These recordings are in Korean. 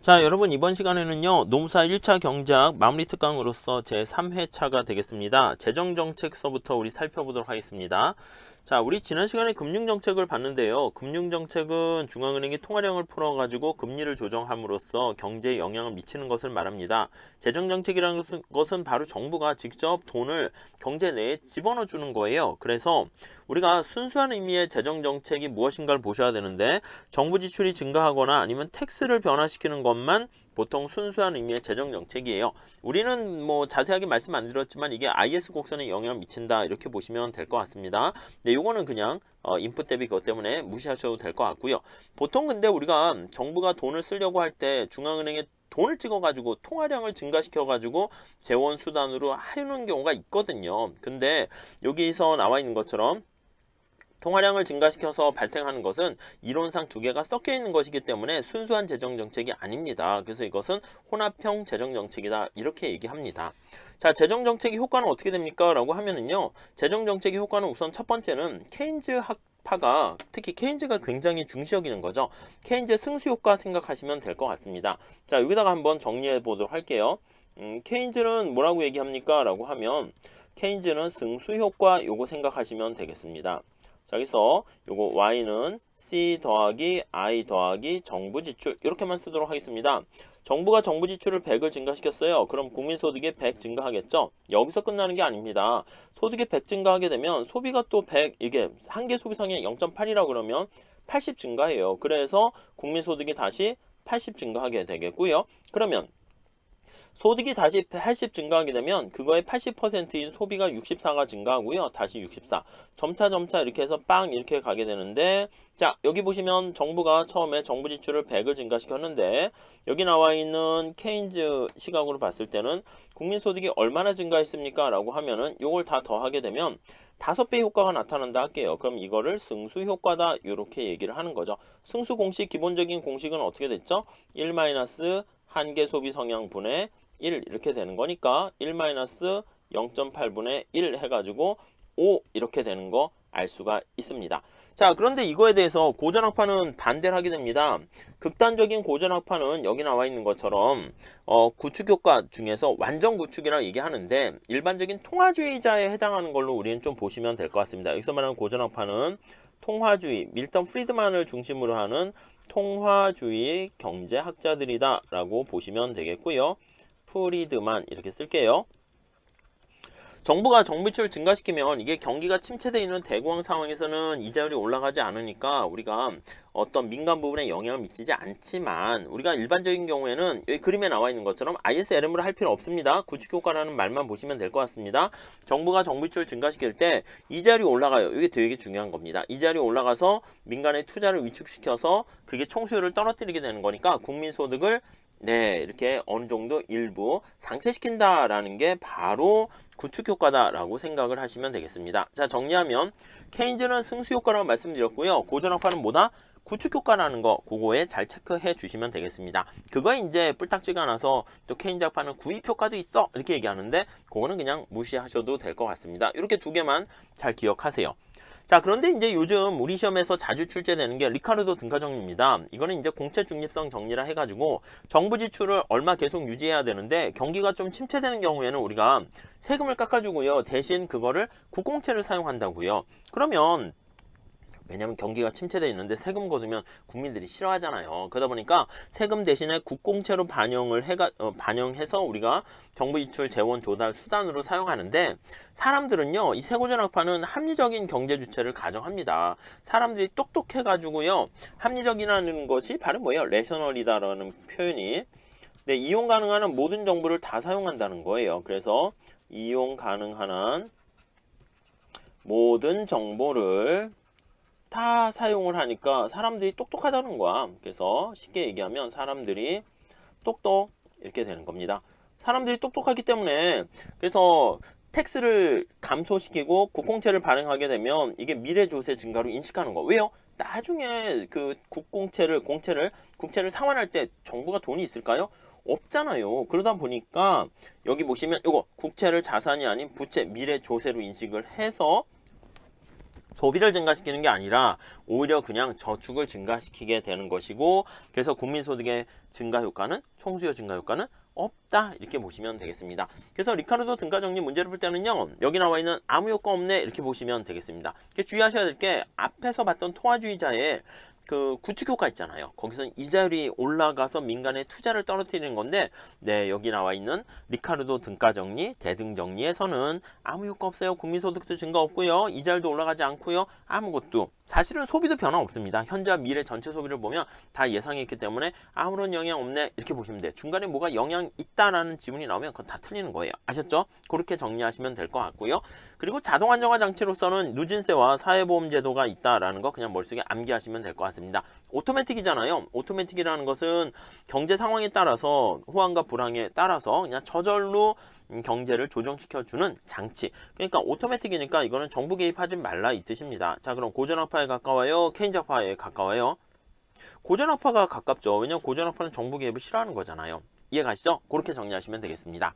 자, 여러분 이번 시간에는요. 농사 1차 경제학 마무리 특강으로서 제 3회차가 되겠습니다. 재정 정책서부터 우리 살펴보도록 하겠습니다. 자, 우리 지난 시간에 금융 정책을 봤는데요. 금융 정책은 중앙은행이 통화량을 풀어 가지고 금리를 조정함으로써 경제에 영향을 미치는 것을 말합니다. 재정 정책이라는 것은- 바로 정부가 직접 돈을 경제 내에 집어넣어 주는 거예요. 그래서 우리가 순수한 의미의 재정 정책이 무엇인가를 보셔야 되는데 정부 지출이 증가하거나 아니면 텍스를 변화시키는 것만 보통 순수한 의미의 재정 정책이에요. 우리는 뭐 자세하게 말씀 안 드렸지만 이게 IS 곡선에 영향을 미친다 이렇게 보시면 될 것 같습니다. 네, 요거는 그냥 어, 인풋 대비 그것 때문에 무시하셔도 될 것 같고요. 보통 근데 우리가 정부가 돈을 쓰려고 할 때 중앙은행에 돈을 찍어가지고 통화량을 증가시켜가지고 재원 수단으로 하는 경우가 있거든요. 근데 여기서 나와 있는 것처럼 통화량을 증가시켜서 발생하는 것은 이론상 두 개가 섞여 있는 것이기 때문에 순수한 재정 정책이 아닙니다. 그래서 이것은 혼합형 재정 정책이다 이렇게 얘기합니다. 자, 재정 정책의 효과는 어떻게 됩니까? 라고 하면은요. 재정 정책의 효과는 우선 첫 번째는 케인즈 학 파가 특히 케인즈가 굉장히 중시 여기는 거죠. 케인즈 승수 효과 생각하시면 될 것 같습니다. 자, 여기다가 한번 정리해 보도록 할게요. 음, 케인즈는 뭐라고 얘기합니까? 라고 하면 케인즈는 승수 효과 요거 생각하시면 되겠습니다. 자, 여기서 요거 y는 c 더하기 i 더하기 정부 지출 이렇게만 쓰도록 하겠습니다. 정부가 정부 지출을 100을 증가시켰어요. 그럼 국민소득이 100 증가하겠죠? 여기서 끝나는 게 아닙니다. 소득이 100 증가하게 되면 소비가 또 100 이게 한계 소비 성향 0.8이라고 그러면 80 증가해요. 그래서 국민소득이 다시 80 증가하게 되겠고요. 그러면 소득이 다시 80 증가하게 되면 그거의 80%인 소비가 64가 증가하고요. 다시 64. 점차 점차 이렇게 해서 빵 이렇게 가게 되는데 자 여기 보시면 정부가 처음에 정부 지출을 100을 증가시켰는데 여기 나와 있는 케인즈 시각으로 봤을 때는 국민 소득이 얼마나 증가했습니까? 라고 하면은 요걸 다 더하게 되면 다섯 배 효과가 나타난다 할게요. 그럼 이거를 승수 효과다 이렇게 얘기를 하는 거죠. 승수 공식 기본적인 공식은 어떻게 됐죠? 1 마이너스 한계 소비 성향 분의 1 이렇게 되는 거니까 1 마이너스 0.8분의 1 해가지고 5 이렇게 되는 거 알 수가 있습니다. 자 그런데 이거에 대해서 고전학파는 반대를 하게 됩니다. 극단적인 고전학파는 여기 나와 있는 것처럼 어, 구축 효과 중에서 완전 구축이라 얘기하는데 일반적인 통화주의자에 해당하는 걸로 우리는 좀 보시면 될 것 같습니다. 여기서 말하는 고전학파는 통화주의, 밀턴 프리드만을 중심으로 하는 통화주의 경제학자들이다 라고 보시면 되겠고요. 프리드만 이렇게 쓸게요. 정부가 정부출을 증가시키면 이게 경기가 침체되어 있는 대공황 상황에서는 이자율이 올라가지 않으니까 우리가 어떤 민간 부분에 영향을 미치지 않지만 우리가 일반적인 경우에는 여기 그림에 나와 있는 것처럼 ISLM을 할 필요 없습니다. 구축 효과라는 말만 보시면 될 것 같습니다. 정부가 정부출을 증가시킬 때 이자율이 올라가요. 이게 되게 중요한 겁니다. 이자율이 올라가서 민간의 투자를 위축시켜서 그게 총수요를 떨어뜨리게 되는 거니까 국민소득을 네, 이렇게 어느 정도 일부 상쇄시킨다라는 게 바로 구축 효과다라고 생각을 하시면 되겠습니다. 자, 정리하면 케인즈는 승수 효과라고 말씀드렸고요. 고전학파는 뭐다? 구축 효과라는 거 그거에 잘 체크해 주시면 되겠습니다. 그거 이제 뿔딱지가 나서 또 케인즈 학파는 구입 효과도 있어 이렇게 얘기하는데 그거는 그냥 무시하셔도 될 것 같습니다. 이렇게 두 개만 잘 기억하세요. 자 그런데 이제 요즘 우리 시험에서 자주 출제되는 게 리카르도 등가 정리입니다. 이거는 이제 공채 중립성 정리라 해가지고 정부 지출을 얼마 계속 유지해야 되는데 경기가 좀 침체되는 경우에는 우리가 세금을 깎아주고요. 대신 그거를 국공채를 사용한다고요. 그러면 왜냐면 경기가 침체되어 있는데 세금 거두면 국민들이 싫어하잖아요. 그러다 보니까 세금 대신에 국공채로 반영을 해가 어, 반영해서 우리가 정부 지출 재원 조달 수단으로 사용하는데 사람들은요 이 세고 전학파는 합리적인 경제 주체를 가정합니다. 사람들이 똑똑해 가지고요 합리적이라는 것이 바로 뭐예요? 레셔널이다라는 표현이 네, 이용 가능한 한 모든 정보를 다 사용한다는 거예요. 그래서 이용 가능한 한 모든 정보를 다 사용을 하니까 사람들이 똑똑하다는 거야. 그래서 쉽게 얘기하면 사람들이 똑똑 이렇게 되는 겁니다. 사람들이 똑똑하기 때문에 그래서 텍스를 감소시키고 국공채를 발행하게 되면 이게 미래 조세 증가로 인식하는 거. 왜요? 나중에 그 국공채를 공채를 국채를 상환할 때 정부가 돈이 있을까요? 없잖아요. 그러다 보니까 여기 보시면 이거 국채를 자산이 아닌 부채 미래 조세로 인식을 해서 소비를 증가시키는 게 아니라 오히려 그냥 저축을 증가시키게 되는 것이고 그래서 국민소득의 증가 효과는 총수요 증가 효과는 없다 이렇게 보시면 되겠습니다. 그래서 리카르도 등가정리 문제를 풀 때는요 여기 나와 있는 아무 효과 없네 이렇게 보시면 되겠습니다. 주의하셔야 될 게 앞에서 봤던 통화주의자의 그 구축 효과 있잖아요. 거기서 이자율이 올라가서 민간의 투자를 떨어뜨리는 건데, 네 여기 나와 있는 리카르도 등가 정리, 대등 정리에서는 아무 효과 없어요. 국민소득도 증가 없고요, 이자율도 올라가지 않고요, 아무것도. 사실은 소비도 변화 없습니다. 현재와 미래 전체 소비를 보면 다 예상했기 때문에 아무런 영향 없네 이렇게 보시면 돼요. 중간에 뭐가 영향 있다라는 지문이 나오면 그건 다 틀리는 거예요. 아셨죠? 그렇게 정리하시면 될 것 같고요. 그리고 자동 안정화 장치로서는 누진세와 사회보험 제도가 있다라는 거 그냥 머릿속에 암기하시면 될 것 같습니다. 오토매틱이잖아요. 오토매틱이라는 것은 경제 상황에 따라서 호황과 불황에 따라서 그냥 저절로 음, 경제를 조정시켜주는 장치. 그러니까 오토매틱이니까 이거는 정부 개입하지 말라 이 뜻입니다. 자, 그럼 고전학파에 가까워요? 케인작파에 가까워요? 고전학파가 가깝죠. 왜냐면 고전학파는 정부 개입을 싫어하는 거잖아요. 이해 가시죠? 그렇게 정리하시면 되겠습니다.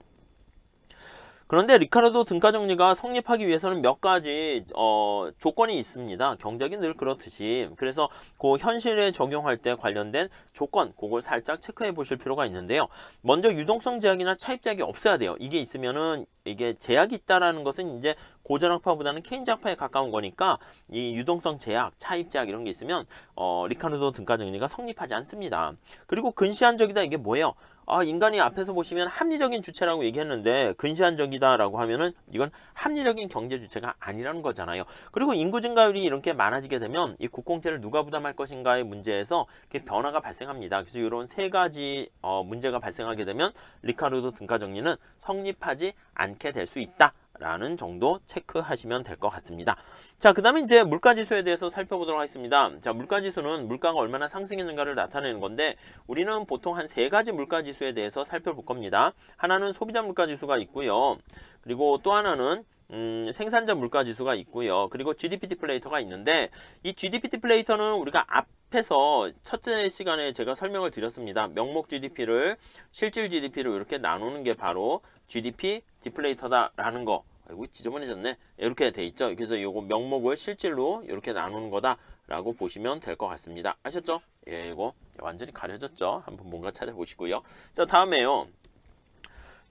그런데 리카르도 등가 정리가 성립하기 위해서는 몇 가지 어, 조건이 있습니다. 경제학이 늘 그렇듯이 그래서 그 현실에 적용할 때 관련된 조건 그걸 살짝 체크해 보실 필요가 있는데요. 먼저 유동성 제약이나 차입 제약이 없어야 돼요. 이게 있으면은 이게 제약이 있다라는 것은 이제 고전학파보다는 케인작파에 가까운 거니까 이 유동성 제약, 차입 제약 이런 게 있으면 어, 리카르도 등가 정리가 성립하지 않습니다. 그리고 근시안적이다 이게 뭐예요? 아, 인간이 앞에서 보시면 합리적인 주체라고 얘기했는데 근시안적이다라고 하면은 이건 합리적인 경제 주체가 아니라는 거잖아요. 그리고 인구 증가율이 이렇게 많아지게 되면 이 국공채를 누가 부담할 것인가의 문제에서 변화가 발생합니다. 그래서 이런 세 가지 어, 문제가 발생하게 되면 리카르도 등가 정리는 성립하지 않게 될 수 있다. 라는 정도 체크하시면 될 것 같습니다. 자, 그 다음에 이제 물가지수에 대해서 살펴보도록 하겠습니다. 자, 물가지수는 물가가 얼마나 상승했는가를 나타내는 건데, 우리는 보통 한 세 가지 물가지수에 대해서 살펴볼 겁니다. 하나는 소비자 물가지수가 있고요. 그리고 또 하나는 음, 생산자 물가 지수가 있고요. 그리고 GDP 디플레이터가 있는데, 이 GDP 디플레이터는 우리가 앞에서 첫째 시간에 제가 설명을 드렸습니다. 명목 GDP를 실질 GDP로 이렇게 나누는 게 바로 GDP 디플레이터다라는 거. 아이고 지저분해졌네. 이렇게 돼 있죠. 그래서 요거 명목을 실질로 이렇게 나누는 거다라고 보시면 될 것 같습니다. 아셨죠? 예, 이거 완전히 가려졌죠. 한번 뭔가 찾아보시고요. 자, 다음에요.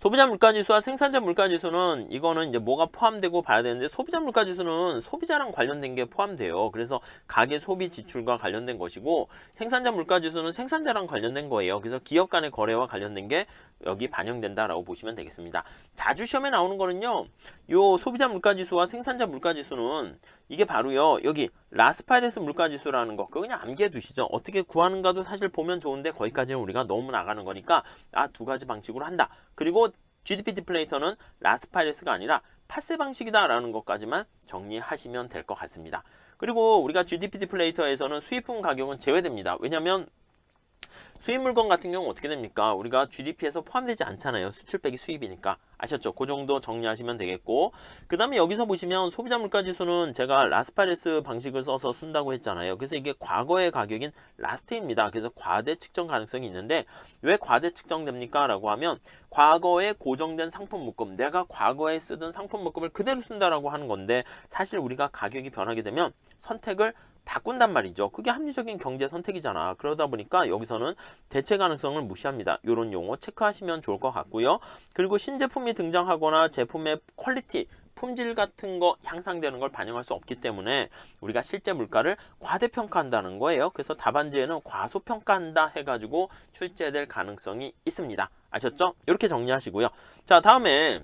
소비자 물가지수와 생산자 물가지수는 이거는 이제 뭐가 포함되고 봐야 되는데 소비자 물가지수는 소비자랑 관련된 게 포함돼요. 그래서 가계 소비 지출과 관련된 것이고 생산자 물가지수는 생산자랑 관련된 거예요. 그래서 기업 간의 거래와 관련된 게 여기 반영된다라고 보시면 되겠습니다. 자주 시험에 나오는 거는요. 요 소비자 물가지수와 생산자 물가지수는 이게 바로요. 여기 라스파이레스 물가지수라는 거 그냥 암기해 두시죠. 어떻게 구하는가도 사실 보면 좋은데 거기까지는 우리가 너무 나가는 거니까 아 두 가지 방식으로 한다. 그리고 GDP 디플레이터는 라스파이레스가 아니라 파세 방식이다라는 것까지만 정리하시면 될 것 같습니다. 그리고 우리가 GDP 디플레이터에서는 수입품 가격은 제외됩니다. 왜냐하면 수입 물건 같은 경우 어떻게 됩니까? 우리가 GDP에서 포함되지 않잖아요. 수출 빼기 수입이니까. 아셨죠? 그 정도 정리하시면 되겠고 그 다음에 여기서 보시면 소비자 물가지수는 제가 라스파레스 방식을 써서 쓴다고 했잖아요. 그래서 이게 과거의 가격인 라스트입니다. 그래서 과대 측정 가능성이 있는데 왜 과대 측정됩니까? 라고 하면 과거에 고정된 상품 묶음 내가 과거에 쓰던 상품 묶음을 그대로 쓴다라고 하는 건데 사실 우리가 가격이 변하게 되면 선택을 바꾼단 말이죠. 그게 합리적인 경제 선택이잖아. 그러다 보니까 여기서는 대체 가능성을 무시합니다. 이런 용어 체크하시면 좋을 것 같고요. 그리고 신제품이 등장하거나 제품의 퀄리티, 품질 같은 거 향상되는 걸 반영할 수 없기 때문에 우리가 실제 물가를 과대평가한다는 거예요. 그래서 답안지에는 과소평가한다 해가지고 출제될 가능성이 있습니다. 아셨죠? 이렇게 정리하시고요. 자, 다음에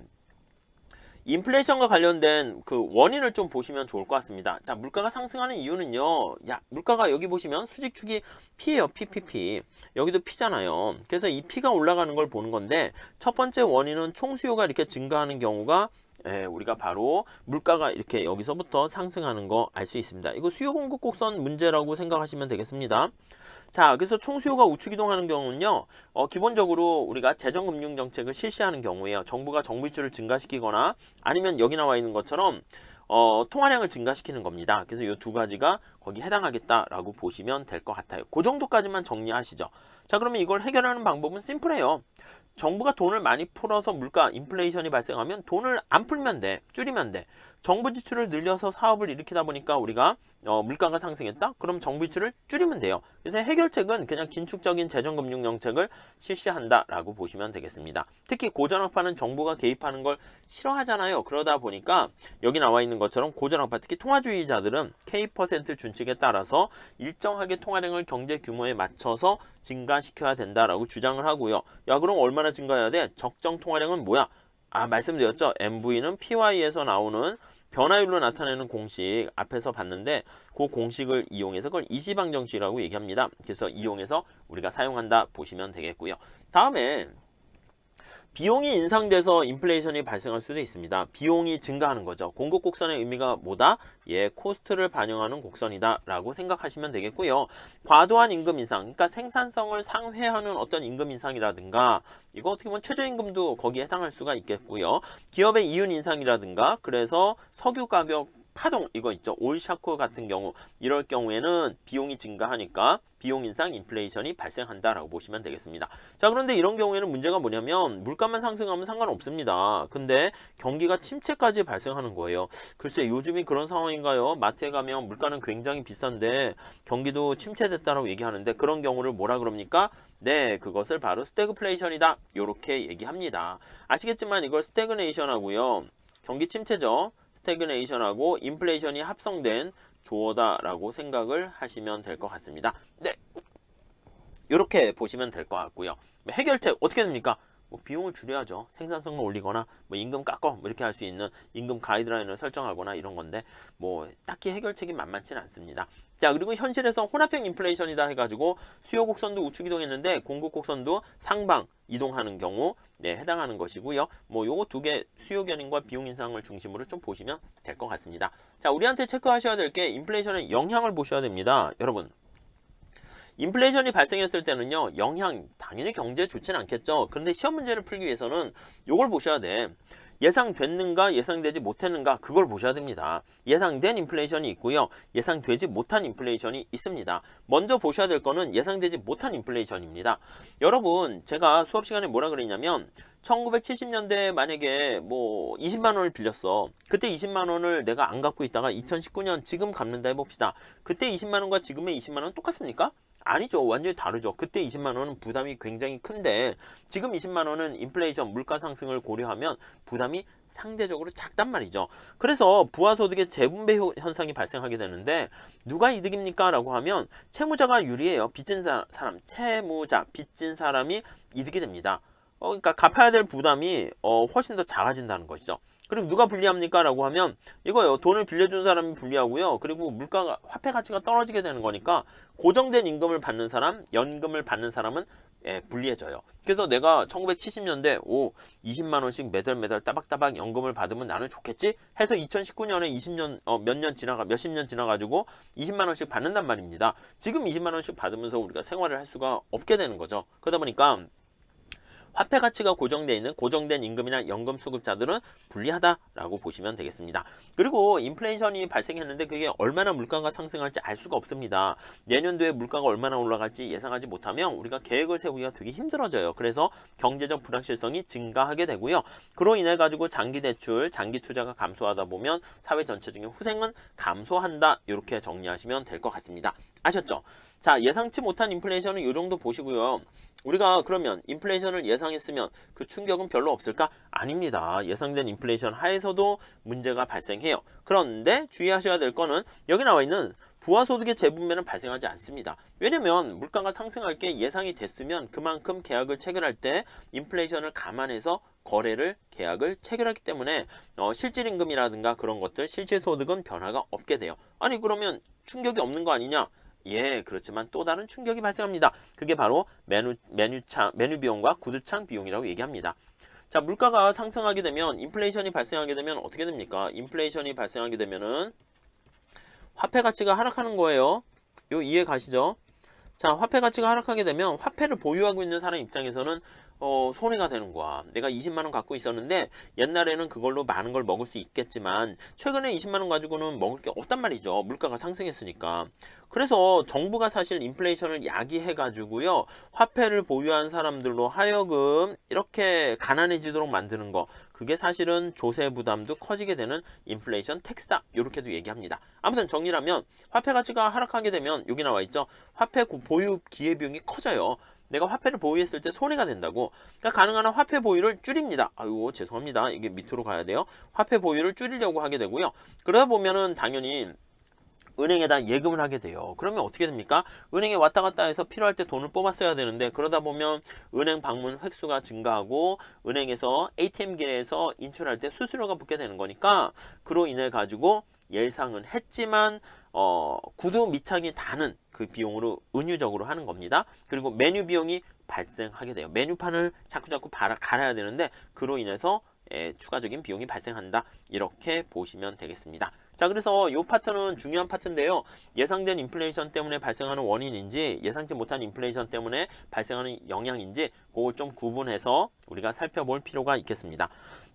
인플레이션과 관련된 그 원인을 좀 보시면 좋을 것 같습니다. 자, 물가가 상승하는 이유는요. 야, 물가가 여기 보시면 수직축이 P예요. PPP. 여기도 P잖아요. 그래서 이 P가 올라가는 걸 보는 건데 첫 번째 원인은 총수요가 이렇게 증가하는 경우가 예, 우리가 바로 물가가 이렇게 여기서부터 상승하는 거 알 수 있습니다. 이거 수요 공급 곡선 문제라고 생각하시면 되겠습니다. 자, 그래서 총수요가 우측 이동하는 경우는요, 어, 기본적으로 우리가 재정금융 정책을 실시하는 경우에요. 정부가 정부이출을 증가시키거나 아니면 여기 나와 있는 것처럼 어, 통화량을 증가시키는 겁니다. 그래서 이 두 가지가 거기 해당하겠다라고 보시면 될 것 같아요. 그 정도까지만 정리하시죠. 자, 그러면 이걸 해결하는 방법은 심플해요. 정부가 돈을 많이 풀어서 물가 인플레이션이 발생하면 돈을 안 풀면 돼. 줄이면 돼. 정부 지출을 늘려서 사업을 일으키다 보니까 우리가 어, 물가가 상승했다? 그럼 정부 지출을 줄이면 돼요. 그래서 해결책은 그냥 긴축적인 재정금융 정책을 실시한다라고 보시면 되겠습니다. 특히 고전학파는 정부가 개입하는 걸 싫어하잖아요. 그러다 보니까 여기 나와 있는 것처럼 고전학파 특히 통화주의자들은 K% 준칙에 따라서 일정하게 통화량을 경제 규모에 맞춰서 증가시켜야 된다라고 주장을 하고요. 야 그럼 얼마나 증가해야 돼? 적정 통화량은 뭐야? 아 말씀드렸죠. MV는 PY에서 나오는 변화율로 나타내는 공식 앞에서 봤는데 그 공식을 이용해서 그걸 이시방정식이라고 얘기합니다. 그래서 이용해서 우리가 사용한다 보시면 되겠고요. 다음에 비용이 인상돼서 인플레이션이 발생할 수도 있습니다. 비용이 증가하는 거죠. 공급 곡선의 의미가 뭐다? 예, 코스트를 반영하는 곡선이다 라고 생각하시면 되겠고요. 과도한 임금 인상, 그러니까 생산성을 상회하는 어떤 임금 인상이라든가 이거 어떻게 보면 최저임금도 거기에 해당할 수가 있겠고요. 기업의 이윤 인상이라든가 그래서 석유 가격 파동 이거 있죠 올샤코 같은 경우 이럴 경우에는 비용이 증가하니까 비용 인상 인플레이션이 발생한다라고 보시면 되겠습니다 자 그런데 이런 경우에는 문제가 뭐냐면 물가만 상승하면 상관없습니다 근데 경기가 침체까지 발생하는 거예요 글쎄 요즘이 그런 상황인가요 마트에 가면 물가는 굉장히 비싼데 경기도 침체됐다라고 얘기하는데 그런 경우를 뭐라 그럽니까 네, 그것을 바로 스태그플레이션이다. 이렇게 얘기합니다. 아시겠지만 이걸 스태그네이션 하고요. 경기 침체죠. 스태그네이션하고 인플레이션이 합성된 조어다라고 생각을 하시면 될 것 같습니다. 네. 이렇게 보시면 될 것 같고요. 해결책 어떻게 됩니까? 뭐 비용을 줄여야죠. 생산성을 올리거나 뭐 임금 깎어 뭐 이렇게 할 수 있는 임금 가이드라인을 설정하거나 이런 건데 뭐 딱히 해결책이 만만치는 않습니다. 자 그리고 현실에서 혼합형 인플레이션이다 해가지고 수요 곡선도 우측 이동했는데 공급 곡선도 상방 이동하는 경우 네 해당하는 것이고요. 뭐 요거 두 개 수요 견인과 비용 인상을 중심으로 좀 보시면 될 것 같습니다. 자 우리한테 체크하셔야 될 게 인플레이션의 영향을 보셔야 됩니다. 여러분 인플레이션이 발생했을 때는요, 영향, 당연히 경제에 좋지는 않겠죠. 그런데 시험 문제를 풀기 위해서는 이걸 보셔야 돼. 예상됐는가, 예상되지 못했는가, 그걸 보셔야 됩니다. 예상된 인플레이션이 있고요. 예상되지 못한 인플레이션이 있습니다. 먼저 보셔야 될 거는 예상되지 못한 인플레이션입니다. 여러분, 제가 수업 시간에 뭐라 그랬냐면, 1970년대에 만약에 뭐 20만 원을 빌렸어. 그때 20만 원을 내가 안 갖고 있다가 2019년 지금 갚는다 해봅시다. 그때 20만 원과 지금의 20만 원 똑같습니까? 아니죠. 완전히 다르죠. 그때 20만 원은 부담이 굉장히 큰데 지금 20만 원은 인플레이션 물가 상승을 고려하면 부담이 상대적으로 작단 말이죠. 그래서 부하소득의 재분배 현상이 발생하게 되는데 누가 이득입니까? 라고 하면 채무자가 유리해요. 빚진 사람, 채무자, 빚진 사람이 이득이 됩니다. 어, 그러니까 갚아야 될 부담이 어, 훨씬 더 작아진다는 것이죠. 그리고 누가 불리합니까? 라고 하면 이거요. 돈을 빌려준 사람이 불리하고요. 그리고 물가가 화폐 가치가 떨어지게 되는 거니까 고정된 임금을 받는 사람, 연금을 받는 사람은 예, 불리해져요. 그래서 내가 1970년대 오 20만 원씩 매달 매달 따박따박 연금을 받으면 나는 좋겠지 해서 2019년에 20년 어, 몇 년 지나가 몇십 년 지나 가지고 20만 원씩 받는단 말입니다. 지금 20만 원씩 받으면서 우리가 생활을 할 수가 없게 되는 거죠. 그러다 보니까 화폐 가치가 고정되어 있는 고정된 임금이나 연금 수급자들은 불리하다라고 보시면 되겠습니다. 그리고 인플레이션이 발생했는데 그게 얼마나 물가가 상승할지 알 수가 없습니다. 내년도에 물가가 얼마나 올라갈지 예상하지 못하면 우리가 계획을 세우기가 되게 힘들어져요. 그래서 경제적 불확실성이 증가하게 되고요. 그로 인해 가지고 장기 대출, 장기 투자가 감소하다 보면 사회 전체적인 후생은 감소한다. 이렇게 정리하시면 될 것 같습니다. 아셨죠? 자, 예상치 못한 인플레이션은 이 정도 보시고요. 우리가 그러면 인플레이션을 예상했으면 그 충격은 별로 없을까? 아닙니다. 예상된 인플레이션 하에서도 문제가 발생해요. 그런데 주의하셔야 될 거는 여기 나와 있는 부하소득의 재분배는 발생하지 않습니다. 왜냐면 물가가 상승할 게 예상이 됐으면 그만큼 계약을 체결할 때 인플레이션을 감안해서 거래를 계약을 체결하기 때문에 어, 실질임금이라든가 그런 것들 실질소득은 변화가 없게 돼요. 아니 그러면 충격이 없는 거 아니냐? 예, 그렇지만 또 다른 충격이 발생합니다. 그게 바로 메뉴, 메뉴창, 메뉴 비용과 구두창 비용이라고 얘기합니다. 자, 물가가 상승하게 되면, 인플레이션이 발생하게 되면 어떻게 됩니까? 인플레이션이 발생하게 되면은 화폐 가치가 하락하는 거예요. 요 이해 가시죠? 자, 화폐 가치가 하락하게 되면 화폐를 보유하고 있는 사람 입장에서는 어, 손해가 되는 거야. 내가 20만 원 갖고 있었는데 옛날에는 그걸로 많은 걸 먹을 수 있겠지만 최근에 20만 원 가지고는 먹을 게 없단 말이죠. 물가가 상승했으니까. 그래서 정부가 사실 인플레이션을 야기해 가지고요. 화폐를 보유한 사람들로 하여금 이렇게 가난해지도록 만드는 거. 그게 사실은 조세 부담도 커지게 되는 인플레이션 텍스다. 이렇게도 얘기합니다. 아무튼 정리하면 화폐 가치가 하락하게 되면 여기 나와 있죠. 화폐 고- 보유 기회 비용이 커져요. 내가 화폐를 보유했을 때 손해가 된다고. 그러니까 가능한 한 화폐 보유를 줄입니다. 아유 죄송합니다. 이게 밑으로 가야 돼요. 화폐 보유를 줄이려고 하게 되고요. 그러다 보면은 당연히 은행에다 예금을 하게 돼요. 그러면 어떻게 됩니까? 은행에 왔다 갔다 해서 필요할 때 돈을 뽑았어야 되는데 그러다 보면 은행 방문 횟수가 증가하고 은행에서 ATM기에서 인출할 때 수수료가 붙게 되는 거니까 그로 인해 가지고 예상은 했지만 어, 구두 밑창이 다는 그 비용으로 은유적으로 하는 겁니다. 그리고 메뉴 비용이 발생하게 돼요. 메뉴판을 자꾸자꾸 바라, 갈아야 되는데 그로 인해서 예, 추가적인 비용이 발생한다. 이렇게 보시면 되겠습니다. 자, 그래서 이 파트는 중요한 파트인데요. 예상된 인플레이션 때문에 발생하는 원인인지 예상치 못한 인플레이션 때문에 발생하는 영향인지 그걸 좀 구분해서 우리가 살펴볼 필요가 있겠습니다.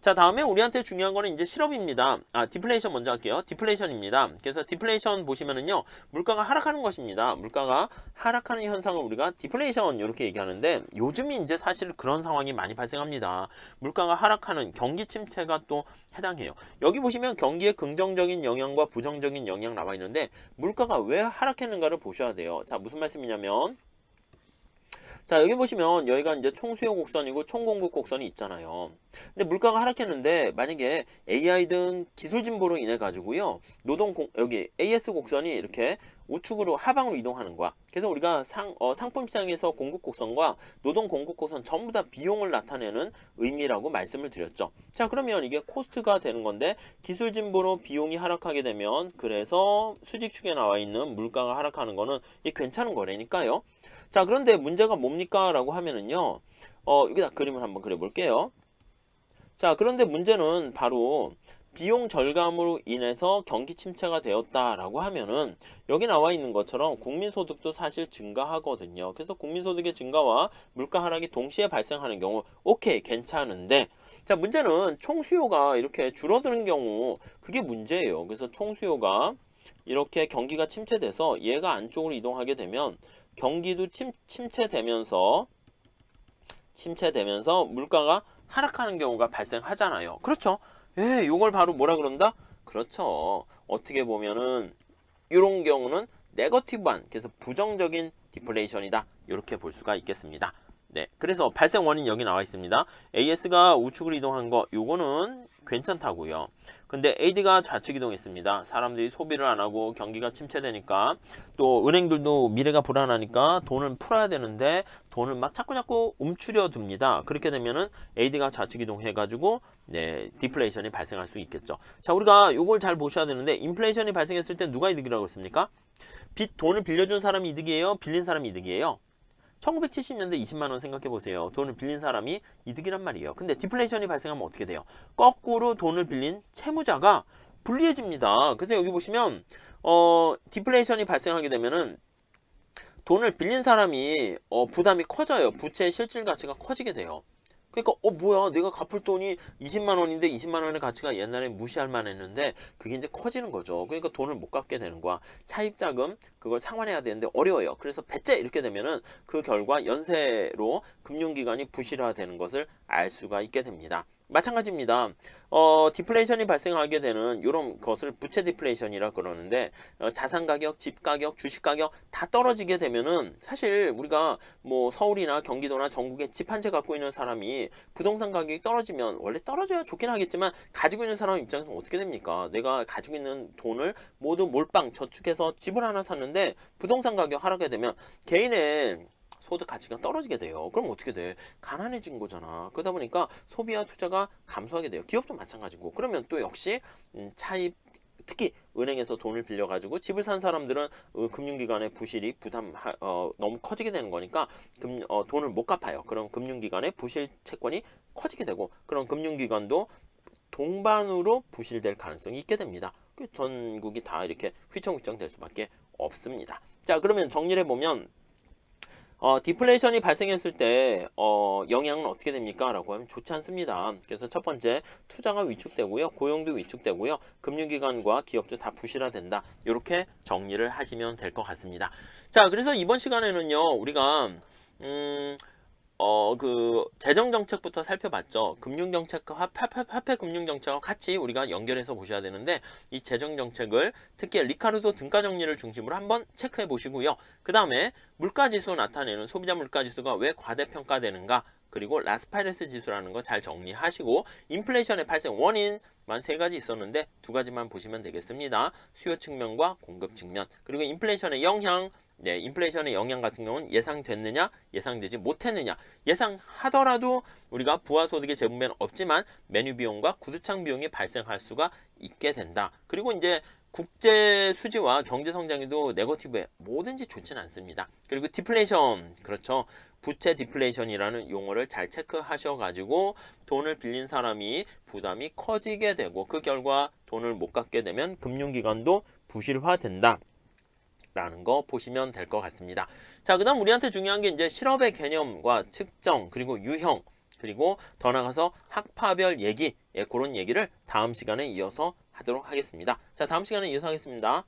자, 다음에 우리한테 중요한 거는 이제 실업입니다. 아, 디플레이션 먼저 할게요. 디플레이션입니다. 그래서 디플레이션 보시면은요, 물가가 하락하는 것입니다. 물가가 하락하는 현상을 우리가 디플레이션 이렇게 얘기하는데 요즘이 이제 사실 그런 상황이 많이 발생합니다. 물가가 하락하는 경기 침체가 또 해당해요. 여기 보시면 경기에 긍정적인 영향과 부정적인 영향 나와 있는데 물가가 왜 하락했는가를 보셔야 돼요. 자, 무슨 말씀이냐면 자, 여기 보시면 여기가 이제 총수요 곡선이고 총공급 곡선이 있잖아요. 근데 물가가 하락했는데 만약에 AI 등 기술 진보로 인해 가지고요. 노동 공, 여기 AS 곡선이 이렇게 우측으로 하방으로 이동하는 거야. 그래서 우리가 상, 어, 상품 시장에서 공급 곡선과 노동 공급 곡선 전부 다 비용을 나타내는 의미라고 말씀을 드렸죠. 자, 그러면 이게 코스트가 되는 건데 기술 진보로 비용이 하락하게 되면 그래서 수직축에 나와 있는 물가가 하락하는 거는 이게 괜찮은 거라니까요. 자, 그런데 문제가 뭡니까? 라고 하면은요. 어, 여기다 그림을 한번 그려 볼게요. 자, 그런데 문제는 바로 비용 절감으로 인해서 경기 침체가 되었다라고 하면은 여기 나와 있는 것처럼 국민소득도 사실 증가하거든요. 그래서 국민소득의 증가와 물가 하락이 동시에 발생하는 경우 오케이 괜찮은데 자 문제는 총수요가 이렇게 줄어드는 경우 그게 문제예요. 그래서 총수요가 이렇게 경기가 침체돼서 얘가 안쪽으로 이동하게 되면 경기도 침, 침체되면서 침체되면서 물가가 하락하는 경우가 발생하잖아요. 그렇죠? 예, 요걸 바로 뭐라 그런다? 그렇죠. 어떻게 보면은 이런 경우는 네거티브한 그래서 부정적인 디플레이션이다. 이렇게 볼 수가 있겠습니다. 네, 그래서 발생 원인 여기 나와 있습니다. AS가 우측으로 이동한 거 요거는 괜찮다고요. 근데 AD가 좌측 이동했습니다. 사람들이 소비를 안 하고 경기가 침체되니까 또 은행들도 미래가 불안하니까 돈을 풀어야 되는데 돈을 막 자꾸 자꾸 움츠려 둡니다. 그렇게 되면은 AD가 좌측 이동해 가지고 네, 디플레이션이 발생할 수 있겠죠. 자, 우리가 요걸 잘 보셔야 되는데 인플레이션이 발생했을 때 누가 이득이라고 했습니까? 빚 돈을 빌려준 사람이 이득이에요? 빌린 사람이 이득이에요? 1970년대 20만 원 생각해 보세요. 돈을 빌린 사람이 이득이란 말이에요. 근데 디플레이션이 발생하면 어떻게 돼요? 거꾸로 돈을 빌린 채무자가 불리해집니다. 그래서 여기 보시면 어 디플레이션이 발생하게 되면은 돈을 빌린 사람이 어 부담이 커져요. 부채의 실질 가치가 커지게 돼요. 그러니까 어 뭐야 내가 갚을 돈이 20만 원인데 20만 원의 가치가 옛날에 무시할 만했는데 그게 이제 커지는 거죠. 그러니까 돈을 못 갚게 되는 거야. 차입자금 그걸 상환해야 되는데 어려워요. 그래서 배째 이렇게 되면은 그 결과 연쇄로 금융기관이 부실화되는 것을 알 수가 있게 됩니다. 마찬가지입니다. 어, 디플레이션이 발생하게 되는 이런 것을 부채 디플레이션이라 그러는데 어, 자산 가격, 집 가격, 주식 가격 다 떨어지게 되면은 사실 우리가 뭐 서울이나 경기도나 전국에 집 한 채 갖고 있는 사람이 부동산 가격이 떨어지면 원래 떨어져야 좋긴 하겠지만 가지고 있는 사람 입장에서 어떻게 됩니까? 내가 가지고 있는 돈을 모두 몰빵 저축해서 집을 하나 샀는데 부동산 가격 하락하게 되면 개인의 소득 가치가 떨어지게 돼요. 그럼 어떻게 돼? 가난해진 거잖아. 그러다 보니까 소비와 투자가 감소하게 돼요. 기업도 마찬가지고. 그러면 또 역시 음, 차입 특히 은행에서 돈을 빌려가지고 집을 산 사람들은 어, 금융기관의 부실이 부담 어, 너무 커지게 되는 거니까 금, 어, 돈을 못 갚아요. 그럼 금융기관의 부실 채권이 커지게 되고 그런 금융기관도 동반으로 부실될 가능성이 있게 됩니다. 그 전국이 다 이렇게 휘청휘청 될 수밖에 없습니다. 자 그러면 정리를 해보면 어, 디플레이션이 발생했을 때 어, 영향은 어떻게 됩니까? 라고 하면 좋지 않습니다. 그래서 첫 번째 투자가 위축되고요. 고용도 위축되고요. 금융기관과 기업도 다 부실화된다. 이렇게 정리를 하시면 될 것 같습니다. 자, 그래서 이번 시간에는요. 우리가 음, 어, 그, 재정정책부터 살펴봤죠. 금융정책과 화폐, 화폐, 금융정책과 같이 우리가 연결해서 보셔야 되는데, 이 재정정책을 특히 리카르도 등가정리를 중심으로 한번 체크해 보시고요. 그 다음에 물가지수 나타내는 소비자 물가지수가 왜 과대평가되는가, 그리고 라스파이레스 지수라는 거 잘 정리하시고, 인플레이션의 발생 원인 만 세 가지 있었는데, 두 가지만 보시면 되겠습니다. 수요 측면과 공급 측면, 그리고 인플레이션의 영향, 네, 인플레이션의 영향 같은 경우는 예상됐느냐, 예상되지 못했느냐. 예상하더라도 우리가 부하소득의 재분배는 없지만 메뉴 비용과 구두창 비용이 발생할 수가 있게 된다. 그리고 이제 국제 수지와 경제 성장에도 네거티브에 뭐든지 좋지는 않습니다. 그리고 디플레이션, 그렇죠. 부채 디플레이션이라는 용어를 잘 체크하셔가지고 돈을 빌린 사람이 부담이 커지게 되고 그 결과 돈을 못 갚게 되면 금융기관도 부실화된다. 라는 거 보시면 될 것 같습니다. 자, 그 다음 우리한테 중요한 게 이제 실업의 개념과 측정, 그리고 유형, 그리고 더 나가서 학파별 얘기, 예, 그런 얘기를 다음 시간에 이어서 하도록 하겠습니다. 자, 다음 시간에 이어서 하겠습니다.